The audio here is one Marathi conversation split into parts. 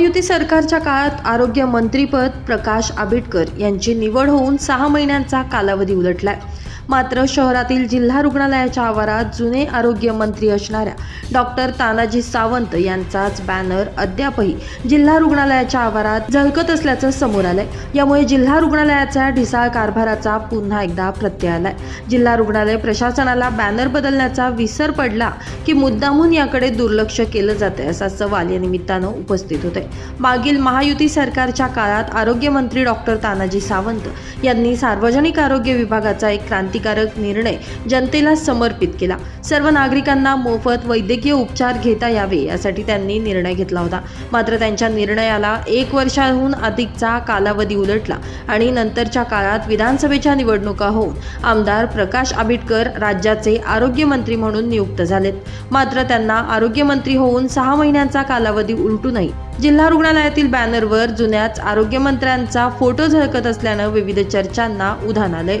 महायुती सरकारच्या काळात आरोग्य मंत्रीपद प्रकाश आंबेडकर यांची निवड होऊन सहा महिन्यांचा कालावधी उलटलाय. मात्र शहरातील जिल्हा रुग्णालयाच्या आवारात जुने आरोग्यमंत्री असणाऱ्या डॉक्टर तानाजी सावंत यांचाच बॅनर अद्यापही जिल्हा रुग्णालयाच्या आवारात झळकत असल्याचं समोर आलंय. यामुळे जिल्हा रुग्णालयाच्या ढिसाळ कारभाराचा पुन्हा एकदा प्रत्यय आलाय. जिल्हा रुग्णालय प्रशासनाला बॅनर बदलण्याचा विसर पडला की मुद्दामून याकडे दुर्लक्ष केलं जातंय असा सवाल या निमित्तानं उपस्थित होते मागील महायुती सरकारच्या काळात आरोग्यमंत्री डॉक्टर तानाजी सावंत यांनी सार्वजनिक आरोग्य विभागाचा एक क्रांती क्रांतिकारक निर्णय जनतेला समर्पित केला. सर्व नागरिकांना मोफत वैद्यकीय उपचार घेता यावे यासाठी त्यांनी निर्णय घेतला होता. मात्र त्यांच्या निर्णयाला एक वर्षाहून अधिकचा कालावधी उलटला आणि नंतरच्या काळात विधानसभेच्या निवडणुका होऊन आमदार प्रकाश आंबेडकर राज्याचे आरोग्यमंत्री म्हणून नियुक्त झालेत. मात्र त्यांना आरोग्यमंत्री होऊन सहा महिन्यांचा कालावधी उलटूनही जिल्हा रुग्णालयातील बॅनरवर जुन्याच आरोग्यमंत्र्यांचा फोटो झळकत असल्यानं विविध चर्चांना उधाण आलंय.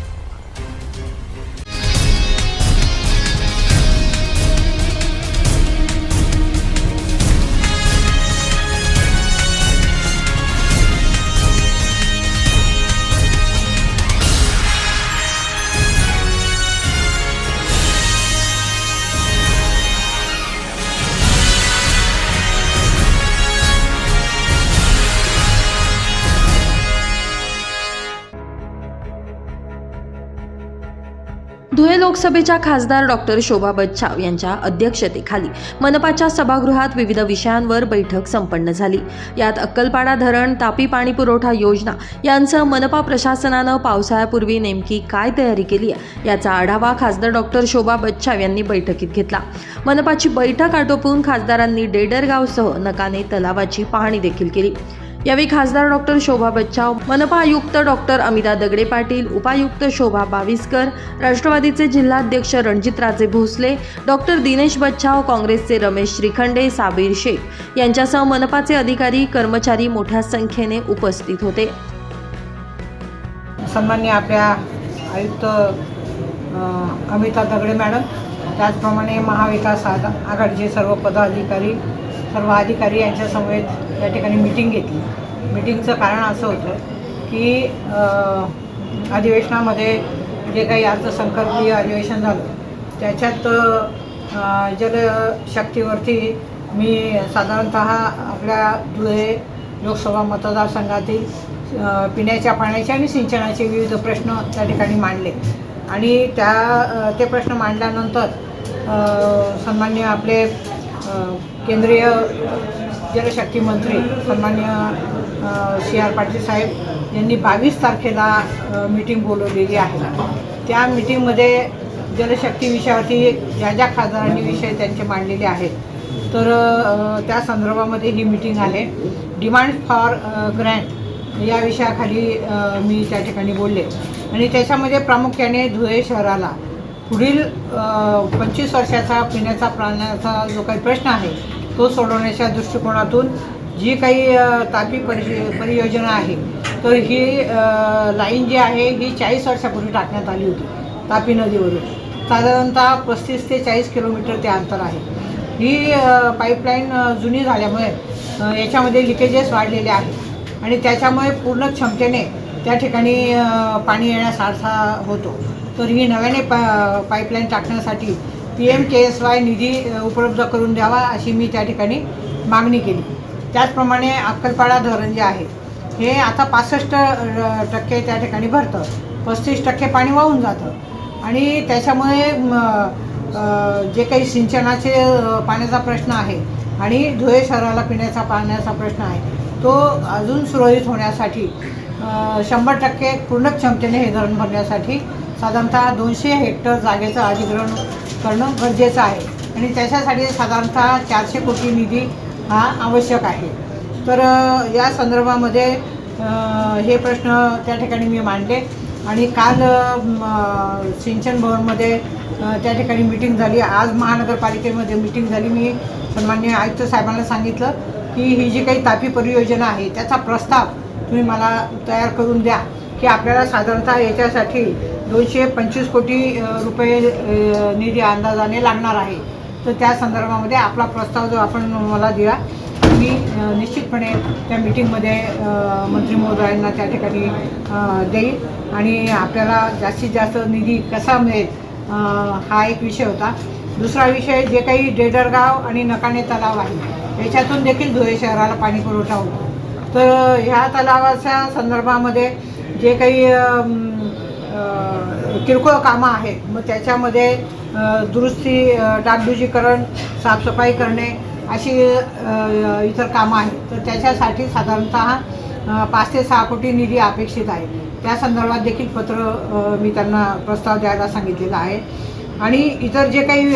लोकसभेच्या खासदार डॉक्टर शोभा बच्छाव यांच्या अध्यक्षतेखाली मनपाच्या सभागृहात विविध विषयांवर बैठक संपन्न झाली. यात अक्कलपाडा धरण तापी पाणी पुरवठा योजना यांचं मनपा प्रशासनानं पावसाळ्यापूर्वी नेमकी काय तयारी केली आहे याचा आढावा खासदार डॉक्टर शोभा बच्छाव यांनी बैठकीत घेतला. मनपाची बैठक आटोपून खासदारांनी डेडरगावसह नकाने तलावाची पाहणी देखील केली. यावेळी खासदार डॉक्टर शोभा बच्चाव मनपा आयुक्त डॉक्टर अमिता दगडे पाटील उपायुक्त शोभा बाविस्कर राष्ट्रवादीचे जिल्हाध्यक्ष रणजितराजे भोसले डॉक्टर दिनेश बच्चाव काँग्रेसचे रमेश श्रीखंडे साबीर शेख यांच्यासह मनपाचे अधिकारी कर्मचारी मोठ्या संख्येने उपस्थित होते. सन्मान्य आपल्या आयुक्त अमिता दगडे मॅडम त्याचप्रमाणे महाविकास आघाडीचे सर्व पदाधिकारी सर्व अधिकारी यांच्यासमवेत या ठिकाणी मिटिंग घेतली. मिटिंगचं कारण असं होतं की अधिवेशनामध्ये जे काही अर्थसंकल्पीय अधिवेशन झालं त्याच्यात जलशक्तीवरती मी साधारणत आपल्या धुळे लोकसभा मतदारसंघातील पिण्याच्या पाण्याचे आणि सिंचनाचे विविध प्रश्न त्या ठिकाणी मांडले. आणि त्या ते प्रश्न मांडल्यानंतर सन्मान्य आपले केंद्रीय जलशक्ती मंत्री सन्मान्य सी आर पाटील साहेब यांनी बावीस तारखेला मीटिंग बोलवलेली आहे. त्या मीटिंगमध्ये जलशक्ती विषयावरती ज्या ज्या खासदारांनी विषय त्यांचे मांडलेले आहेत तर त्या संदर्भामध्ये ही मीटिंग आहे. डिमांड फॉर ग्रँट या विषयाखाली मी त्या ठिकाणी बोलले. आणि त्याच्यामध्ये प्रामुख्याने धुळे शहराला पुढील पंचवीस वर्षाचा पिण्याचा प्राण्याचा जो काही प्रश्न आहे तो सोडवण्याच्या दृष्टिकोनातून जी काही तापी परि परियोजना आहे तर ही लाईन जी आहे ही चाळीस वर्षापूर्वी टाकण्यात आली होती तापी नदीवरून. साधारणतः पस्तीस ते चाळीस किलोमीटर ते अंतर आहे. ही पाईपलाईन जुनी झाल्यामुळे याच्यामध्ये लिकेजेस वाढलेले आहेत आणि त्याच्यामुळे पूर्ण क्षमतेने त्या ठिकाणी पाणी येण्यासारखा होतो. तर ही नव्याने पा पाईपलाईन टाकण्यासाठी P M K S Y निधी उपलब्ध करून द्यावा अशी मी त्या ठिकाणी मागणी केली. त्याचप्रमाणे अक्कलपाडा धरण जे आहे हे आता पासष्ट टक्के त्या ठिकाणी भरतं. पस्तीस टक्के पाणी वाहून जातं. आणि त्याच्यामुळे जे काही सिंचनाचे पाण्याचा प्रश्न आहे आणि धुळे शहराला पिण्याचा पाण्याचा प्रश्न आहे तो अजून सुरळीत होण्यासाठी शंभर टक्के पूर्ण क्षमतेने हे धरण भरण्यासाठी साधारणतः दोनशे हेक्टर जागेचं अधिग्रहण करणं गरजेचं आहे. आणि त्याच्यासाठी साधारणतः चारशे कोटी निधी हा आवश्यक आहे. तर या संदर्भामध्ये हे प्रश्न त्या ठिकाणी मी मांडले. आणि काल सिंचन भवनमध्ये त्या ठिकाणी मिटिंग झाली. आज महानगरपालिकेमध्ये मिटिंग झाली. मी सन्मान्य आयुक्त साहेबांना सांगितलं की ही जी काही तापी परियोजना आहे त्याचा प्रस्ताव तुम्ही मला तयार करून द्या. की आपल्याला साधारणतः याच्यासाठी दोनशे पंचवीस कोटी रुपये निधी अंदाजाने लागणार आहे. तर त्या संदर्भामध्ये आपला प्रस्ताव जो आपण मला दिला मी निश्चितपणे त्या मिटिंगमध्ये मंत्री महोदयांना त्या ठिकाणी देईल. आणि आपल्याला जास्तीत जास्त निधी कसा मिळेल हा एक विषय होता. दुसरा विषय जे काही डेडरगाव आणि नकाणे तलाव आहे याच्यातून देखील धुळे शहराला पाणी पुरवठा होतो. तर ह्या तलावाच्या संदर्भामध्ये जे काही किरकोळ कामं आहेत मग त्याच्यामध्ये दुरुस्ती डागडुजीकरण साफसफाई करणे अशी इतर कामं आहेत. तर त्याच्यासाठी साधारणतः पाच ते सहा कोटी निधी अपेक्षित आहे. त्या संदर्भात देखील पत्र मी त्यांना प्रस्ताव द्यायला सांगितलेला आहे. आणि इतर जे काही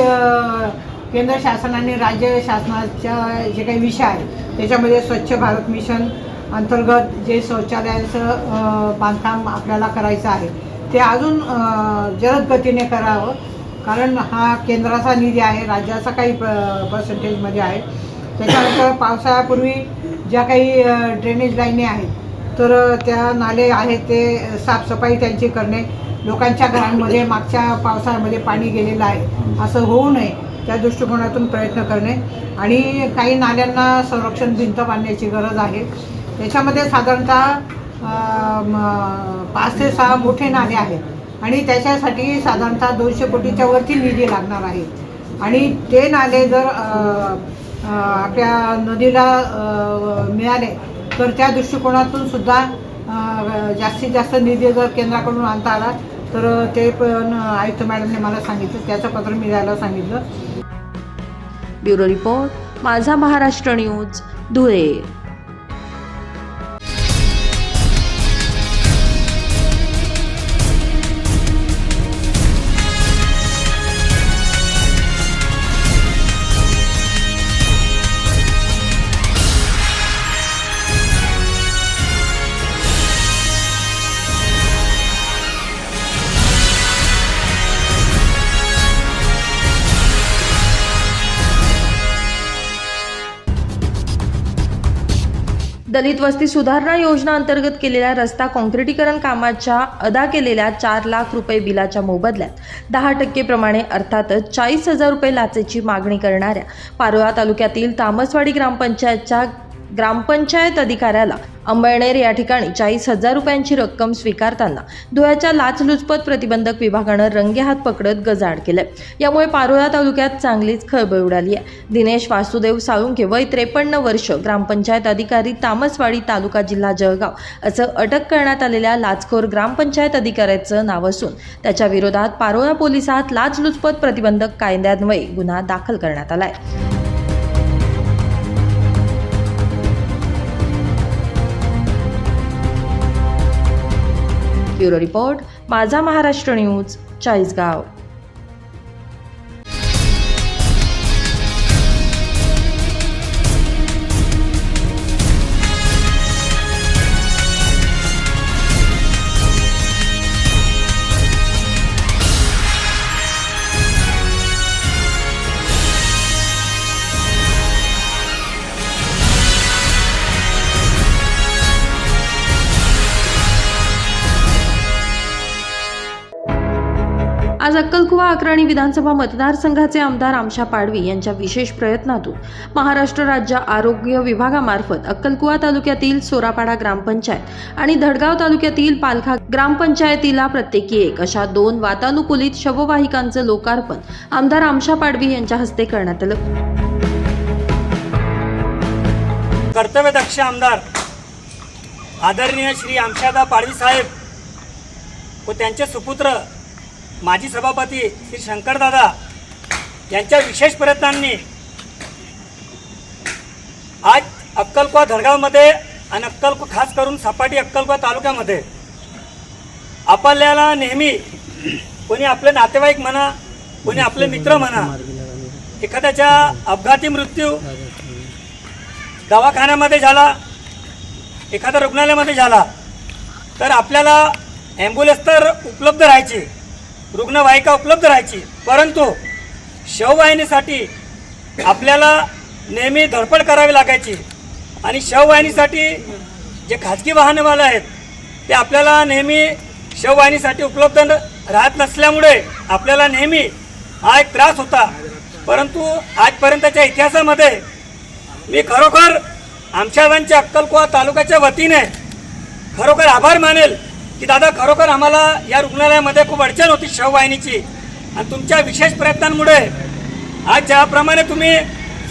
केंद्र शासनाने राज्य शासनाच्या जे काही विषय आहेत त्याच्यामध्ये स्वच्छ भारत मिशन अंतर्गत जे शौचालयाचं बांधकाम आपल्याला करायचं आहे ते अजून जलद गतीने करावं. कारण हा केंद्राचा निधी आहे राज्याचा काही प पर्सेंटेजमध्ये आहे. त्याच्यानंतर पावसाळ्यापूर्वी ज्या काही ड्रेनेज लाईनी आहेत तर त्या नाले आहेत ते साफसफाई त्यांची करणे लोकांच्या घरांमध्ये मागच्या पावसाळ्यामध्ये पाणी गेलेलं आहे असं होऊ नये त्या दृष्टिकोनातून प्रयत्न करणे. आणि काही नाल्यांना संरक्षण भिंत बांधण्याची गरज आहे. त्याच्यामध्ये साधारणतः पाच ते सहा मोठे नाले आहेत. आणि त्याच्यासाठी साधारणतः दोनशे कोटीच्या वरती निधी लागणार आहे. आणि ते नाले जर आपल्या नदीला मिळाले तर त्या दृष्टिकोनातून सुद्धा जास्तीत जास्त निधी जर केंद्राकडून आणता आला तर ते पण आयुक्त मॅडमने मला सांगितलं त्याचं पत्र मी द्यायला सांगितलं. Bureau report Majha Maharashtra news Dhule. दलित वस्ती सुधारणा योजना अंतर्गत केलेल्या रस्ता काँक्रिटीकरण कामाच्या अदा केलेल्या चार लाख रुपये बिलाच्या मोबदल्यात. दहा टक्केप्रमाणे अर्थातच चाळीस हजार रुपये लाचेची मागणी करणाऱ्या पारोळा तालुक्यातील तामसवाडी ग्रामपंचायतच्या ग्रामपंचायत अधिकाऱ्याला अंबळनेर या ठिकाणी चाळीस हजार रुपयांची रक्कम स्वीकारताना धुळ्याच्या लाचलुचपत प्रतिबंधक विभागानं रंगेहात पकडत गजाड केलं यामुळे पारोळा तालुक्यात चांगलीच खळबळ उडाली आहे. दिनेश वासुदेव साळुंके वय त्रेपन्न वर्ष ग्रामपंचायत अधिकारी तामसवाडी तालुका जिल्हा जळगाव असं अटक करण्यात आलेल्या लाचखोर ग्रामपंचायत अधिकाऱ्याचं नाव असून त्याच्या विरोधात पारोळा पोलिसात लाचलुचपत प्रतिबंधक कायद्यान्वये गुन्हा दाखल करण्यात आला आहे bureau report Majha Maharashtra news Chalisgaon. Akrani विधानसभा मतदारसंघाचे आमदार आमशा पाडवी यांच्या विशेष प्रयत्नातून महाराष्ट्र राज्य आरोग्य विभागामार्फत अक्कलकुवा तालुक्यातील सोरापाडा ग्रामपंचायत आणि धडगाव तालुक्यातील पालखा ग्रामपंचायतीला प्रत्येकी एक अशा दोन वातानुकूलित शववाहिकांचं लोकार्पण आमदार आमशा पाडवी यांच्या हस्ते करण्यात आलं. कर्तव्यदक्ष आमदार आदरणीय श्री आमशादा पाडवी साहेब व त्यांचे सुपुत्र माजी सभापती श्री शंकरदादा यांच्या विशेष प्रयत्नांनी आज अक्कलकोवा धडगावमध्ये आणि अक्कलको खास करून सपाटी अक्कलकोवा तालुक्यामध्ये आपल्याला नेहमी कोणी आपले नातेवाईक म्हणा कोणी आपले मित्र म्हणा एखाद्याच्या अपघाती मृत्यू दवाखान्यामध्ये झाला एखाद्या रुग्णालयामध्ये झाला तर आपल्याला ॲम्ब्युलन्स तर उपलब्ध राहायची. रुग्णवाहिका उपलब्ध राहायची. परंतु शववाहिनीसाठी आपल्याला नेहमी धडपड करावी लागायची. आणि शववाहिनीसाठी जे खाजगी वाहनवाले आहेत ते आपल्याला नेहमी शववाहिनीसाठी उपलब्ध न- राहत नसल्यामुळे आपल्याला नेहमी हा एक त्रास होता. परंतु आजपर्यंतच्या इतिहासामध्ये मी खरोखर आमच्या अक्कलकुवा तालुक्याच्या वतीने खरोखर आभार मानेल. की दादा खरोखर आम्हाला या रुग्णालयामध्ये खूप अडचण होती शववाहिनीची. आणि तुमच्या विशेष प्रयत्नांमुळे आज ज्याप्रमाणे तुम्ही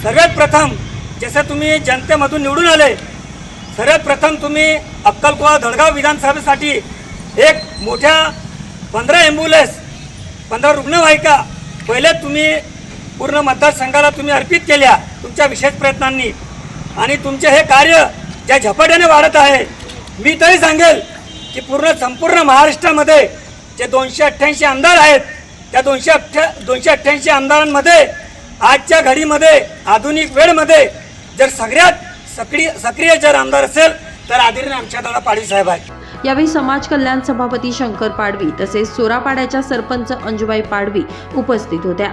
सर्वात प्रथम जसं तुम्ही जनतेमधून निवडून आले सर्वात प्रथम तुम्ही अक्कलकोवा धडगाव विधानसभेसाठी एक मोठ्या पंधरा ॲम्ब्युलन्स पंधरा रुग्णवाहिका पहिले तुम्ही पूर्ण मतदारसंघाला तुम्ही अर्पित केल्या तुमच्या विशेष प्रयत्नांनी. आणि तुमचे हे कार्य ज्या झपाट्याने वाढत आहे मी तरी सांगेल की पूर्ण संपूर्ण महाराष्ट्रामध्ये जे दोनशे अठ्ठ्याऐंशी आमदार आहेत त्या दोनशे अठ्ठ्या दोनशे अठ्ठ्याऐंशी आमदारांमध्ये आजच्या घडीमध्ये आधुनिक वेळमध्ये जर सगळ्यात सक्रिय सक्रिय जर आमदार असेल तर आदरणीय आमच्या दादा पाडवी साहेब आहेत. यावेळी समाज कल्याण सभापती शंकर पाडवी तसेच सोरापाड्याच्या सरपंच अंजुबाई पाडवी उपस्थित होत्या.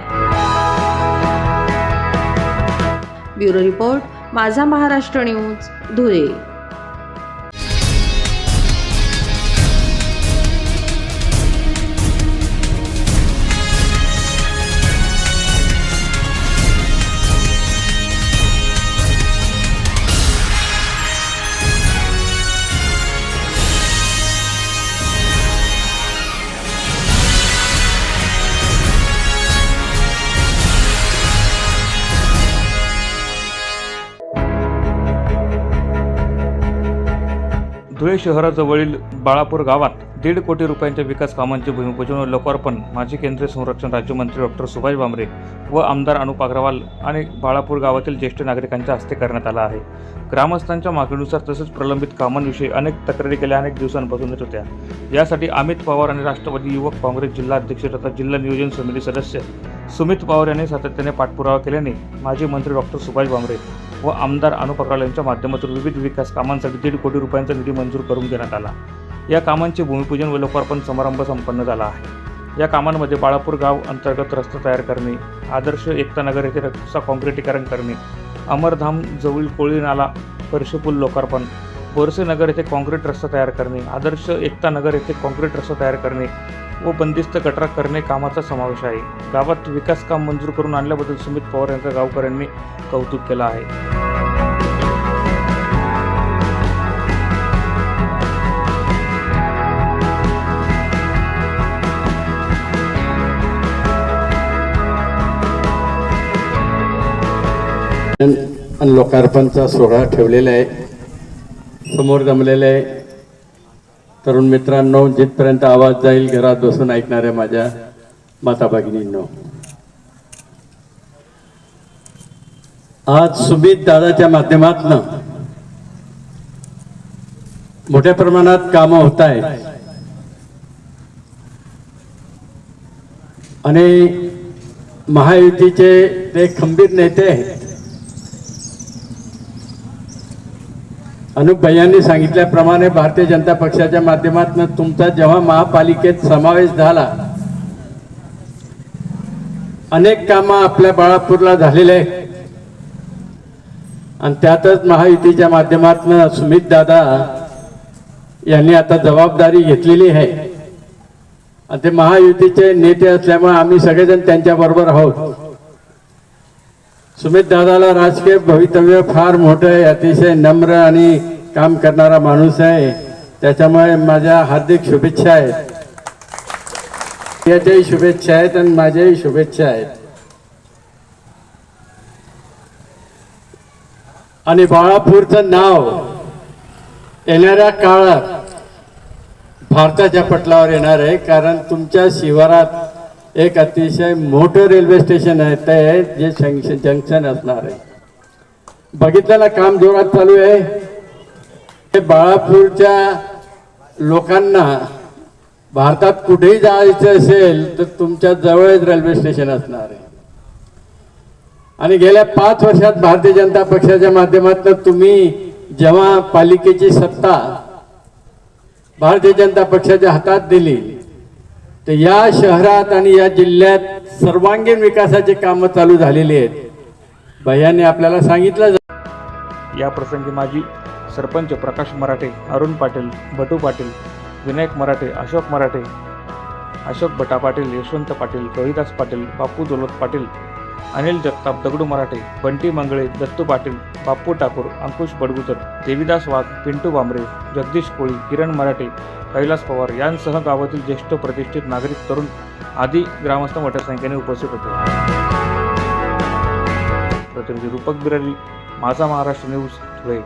Bureau report Majha Maharashtra news Dhule. Dhule शहराजवळील बाळापूर गावात दीड कोटी रुपयांच्या विकास कामांचे भूमिपूजन व लोकार्पण माजी केंद्रीय संरक्षण राज्यमंत्री डॉक्टर सुभाष भामरे व आमदार अनुप अग्रवाल आणि बाळापूर गावातील ज्येष्ठ नागरिकांच्या हस्ते करण्यात आला आहे. ग्रामस्थांच्या मागणीनुसार तसेच प्रलंबित कामांविषयी अनेक तक्रारी गेल्या अनेक दिवसांपासून येत होत्या. यासाठी अमित पवार आणि राष्ट्रवादी युवक काँग्रेस जिल्हा अध्यक्ष तथा जिल्हा नियोजन समिती सदस्य सुमित पवार यांनी सातत्याने पाठपुरावा केल्याने माजी मंत्री डॉक्टर सुभाष भामरे व आमदार अनुप यांच्या माध्यमातून विविध विकास कामांसाठी दीड कोटी रुपयांचा निधी मंजूर करून देण्यात आला. या कामांचे भूमिपूजन व लोकार्पण समारंभ संपन्न झाला आहे. या कामांमध्ये बाळापूर गाव अंतर्गत रस्ता तयार करणे आदर्श एकता नगर येथे रस्ता कॉन्क्रिटीकरण करणे अमरधाम जवळील कोळी नाला फरशीपूल लोकार्पण बोरसे नगर येथे काँक्रीट रस्ता तयार करणे आदर्श एकता नगर येथे काँक्रीट रस्ता तयार करणे व बंदिस्त गटरा करणे कामाचा समावेश आहे. गावात विकास काम मंजूर करून आणल्याबद्दल सुमित पवार यांचं गावकऱ्यांनी कौतुक केलं आहे. लोकार्पणचा सोहळा ठेवलेला आहे. समोर जमलेला आहे. तरुण मित्रांनो जिथपर्यंत आवाज जाईल घरात बसून ऐकणाऱ्या माझ्या माता भगिनींनो. आज सुमित दादाच्या माध्यमातनं मोठ्या प्रमाणात कामं होत आहेत. आणि महायुतीचे ते खंबीर नेते आहेत. अनुप भैयांनी सांगितल्याप्रमाणे भारतीय जनता पक्षाच्या माध्यमातून तुमचा जेव्हा महापालिकेत समावेश झाला अनेक कामं आपल्या बाळापूरला झालेले आहेत. आणि त्यातच महायुतीच्या माध्यमातून सुमित दादा यांनी आता जबाबदारी घेतलेली आहे. आणि ते महायुतीचे नेते असल्यामुळे आम्ही सगळेजण त्यांच्याबरोबर आहोत. सुमित दादाला राजकीय भवितव्य फार मोठं आहे अतिशय नम्र आणि काम करणारा माणूस आहे. त्याच्यामुळे माझ्या हार्दिक शुभेच्छा आहेत. याच्याही शुभेच्छा आहेत आणि माझ्याही शुभेच्छा आहेत. आणि बाळापूरचं नाव येणाऱ्या काळात भारताच्या पटलावर येणार आहे कारण तुमच्या शिवारात एक अतिशय मोठं रेल्वे स्टेशन आहे ते जे जंक्शन जंक्शन असणार आहे. बघितलेलं काम जोरात चालू आहे. हे बाळापूरच्या लोकांना भारतात कुठेही जायचं असेल तर तुमच्या जवळच रेल्वे स्टेशन असणार आहे. आणि गेल्या पाच वर्षात भारतीय जनता पक्षाच्या माध्यमातून तुम्ही जेव्हा पालिकेची सत्ता भारतीय जनता पक्षाच्या हातात दिली तर या शहरात आणि या जिल्ह्यात सर्वांगीण विकासाचे कामं चालू झालेली आहेत. भैयाने आपल्याला सांगितलं या प्रसंगी माजी सरपंच प्रकाश मराठे अरुण पाटील भटू पाटील विनायक मराठे अशोक मराठे अशोक भटा पाटील यशवंत पाटील रोहिदास पाटील बापू दौलत पाटील अनिल जगताप दगडू मराठे बंटी मंगळे दत्तू पाटील बाप्पू ठाकूर अंकुश बडगुजर देवीदास वाघ पिंटू बांबरे जगदीश कोळी किरण मराठे कैलास पवार यांसह गावातील ज्येष्ठ प्रतिष्ठित नागरिक तरुण आदी ग्रामस्थ मोठ्या संख्येने उपस्थित होते. प्रतिनिधी रूपक बिरारी माझा महाराष्ट्र न्यूज धुळे.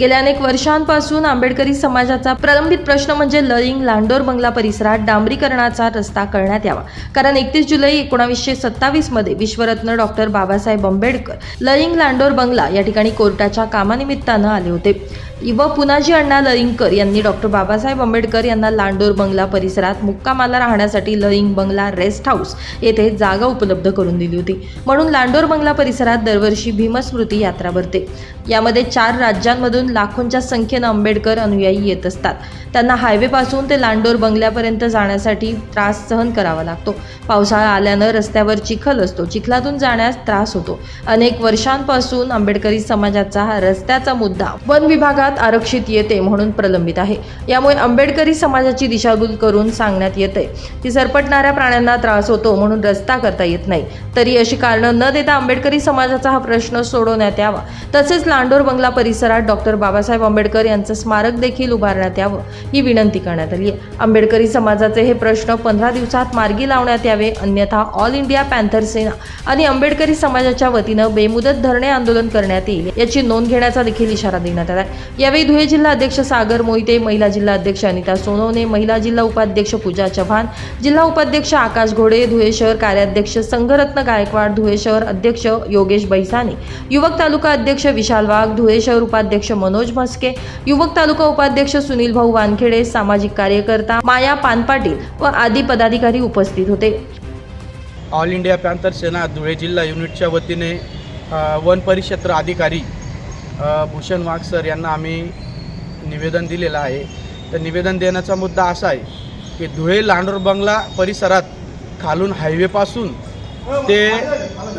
गेल्या अनेक वर्षांपासून आंबेडकरी समाजाचा प्रलंबित प्रश्न म्हणजे लळिंग लांडोर बंगला परिसरात डांबरीकरणाचा रस्ता करण्यात यावा. कारण एकतीस जुलै एकोणावीसशे सत्तावीसमध्ये विश्वरत्न डॉक्टर बाबासाहेब आंबेडकर लळिंग लांडोर बंगला या ठिकाणी कोर्टाच्या कामानिमित्तानं आले होते. व पुनाजी अण्णा लळिंगकर यांनी डॉक्टर बाबासाहेब आंबेडकर यांना लांडोर बंगला परिसरात मुक्कामाला राहण्यासाठी लळिंग बंगला रेस्ट हाऊस येथे जागा उपलब्ध करून दिली होती. म्हणून लांडोर बंगला परिसरात दरवर्षी भीमस्मृती यात्रा भरते. यामध्ये चार राज्यांमधून लाखोंच्या संख्येनं आंबेडकर अनुयायी येत असतात. त्यांना हायवेपासून ते लांडोर बंगल्यापर्यंत जाण्यासाठी त्रास सहन करावा लागतो. पावसाळा आल्यानं रस्त्यावर चिखल असतो. चिखलातून जाण्यास त्रास होतो. अनेक वर्षांपासून आंबेडकरी समाजाचा हा रस्त्याचा मुद्दा वन विभागात आरक्षित येते म्हणून प्रलंबित आहे. यामुळे आंबेडकरी समाजाची दिशाभूल करून सांगण्यात येते. की सरपटणाऱ्या प्राण्यांना त्रास होतो म्हणून रस्ता करता येत नाही. तरी अशी कारणं न देता आंबेडकरी समाजाचा हा प्रश्न सोडवण्यात यावा. तसेच लांडोर बंगला परिसरात डॉक्टर बाबासाहेब आंबेडकर यांचं स्मारक देखील उभारण्यात यावं ही विनंती करण्यात आली आहे आंबेडकरी समाजाचे हे प्रश्न पंधरा दिवसात मार्गी लावण्यात यावे अन्यथा ऑल इंडिया पॅन्थर सेना आणि आंबेडकरी समाजाच्या वतीनं बेमुदत धरणे आंदोलन करण्यात येईल याची नोंद घेण्याचा देखील इशारा देण्यात आला आहे यावेळी धुळे जिल्हा अध्यक्ष सागर मोहिते महिला जिल्हा अध्यक्ष अनिता सोनवणे महिला जिल्हा उपाध्यक्ष पूजा चव्हाण जिल्हा उपाध्यक्ष आकाश घोडे धुळे शहर कार्याध्यक्ष संघरत्न गायकवाड धुळे शहर अध्यक्ष योगेश बैसाने युवक तालुका अध्यक्ष विशाल वाघ धुळे शहर उपाध्यक्ष मनोज म्हस्के युवक तालुका उपाध्यक्ष सुनील भाऊ वानखेडे सामाजिक कार्यकर्ता माया पानपाटील व आदी पदाधिकारी उपस्थित होते. All India Panther Sena Dhule जिल्हा युनिटच्या वतीने वन परिक्षेत्र अधिकारी भूषण वाघ सर यांना आम्ही निवेदन दिलेलं आहे. तर निवेदन देण्याचा मुद्दा असा आहे की धुळे लांडोर बंगला परिसरात खालून हायवेपासून ते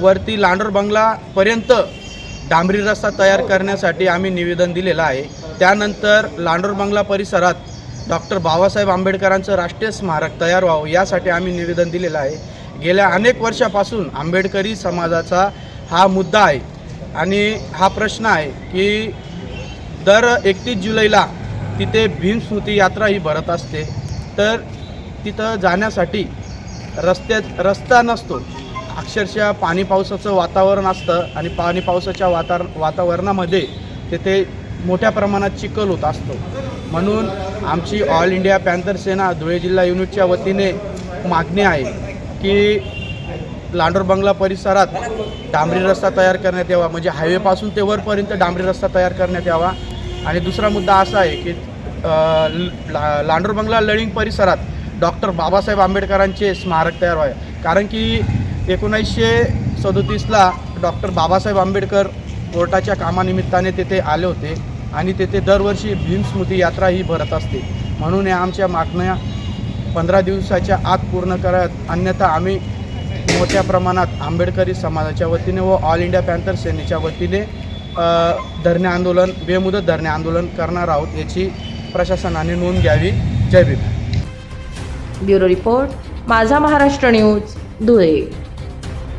वरती लांडोर बंगलापर्यंत डांबरी रस्ता तयार करण्यासाठी आम्ही निवेदन दिलेलं आहे. त्यानंतर लांडोर बंगला परिसरात डॉक्टर बाबासाहेब आंबेडकरांचं राष्ट्रीय स्मारक तयार व्हावं यासाठी आम्ही निवेदन दिलेलं आहे. गेल्या अनेक वर्षापासून आंबेडकरी समाजाचा हा मुद्दा आहे. आणि हा प्रश्न आहे की दर एकतीस जुलैला तिथे भीमस्मृती यात्रा ही भरत असते. तर तिथं जाण्यासाठी रस्त्यात रस्ता नसतो. अक्षरशः पाणी पावसाचं वातावरण असतं आणि पाणी पावसाच्या वाता वातावरणामध्ये तिथे मोठ्या प्रमाणात चिखल होत असतो. म्हणून आमची All India Panther Sena Dhule जिल्हा युनिटच्या वतीने मागणी आहे की लांडोर बंगला परिसरात डांबरी रस्ता तयार करण्यात यावा म्हणजे हायवेपासून ते वरपर्यंत डांबरी रस्ता तयार करण्यात यावा. आणि दुसरा मुद्दा असा आहे की ल- ला- लांडोर बंगला लळिंग परिसरात डॉक्टर बाबासाहेब आंबेडकरांचे स्मारक तयार व्हावे. कारण की एकोणीसशे सदोतीसला डॉक्टर बाबासाहेब आंबेडकर कोर्टाच्या कामानिमित्ताने तेथे आले होते आणि तेथे दरवर्षी भीमस्मृती यात्रा ही भरत असते. म्हणून या आमच्या मागण्या पंधरा दिवसाच्या आत पूर्ण करत अन्यथा आम्ही मोठ्या प्रमाणात आंबेडकरी समाजाच्या वतीने व ऑल इंडिया पॅन्थर सेनेच्या वतीने धरणे आंदोलन बेमुदत धरणे आंदोलन करणार आहोत याची प्रशासनाने नोंद घ्यावी. जय Bhim. Bureau report Majha Maharashtra news Dhule.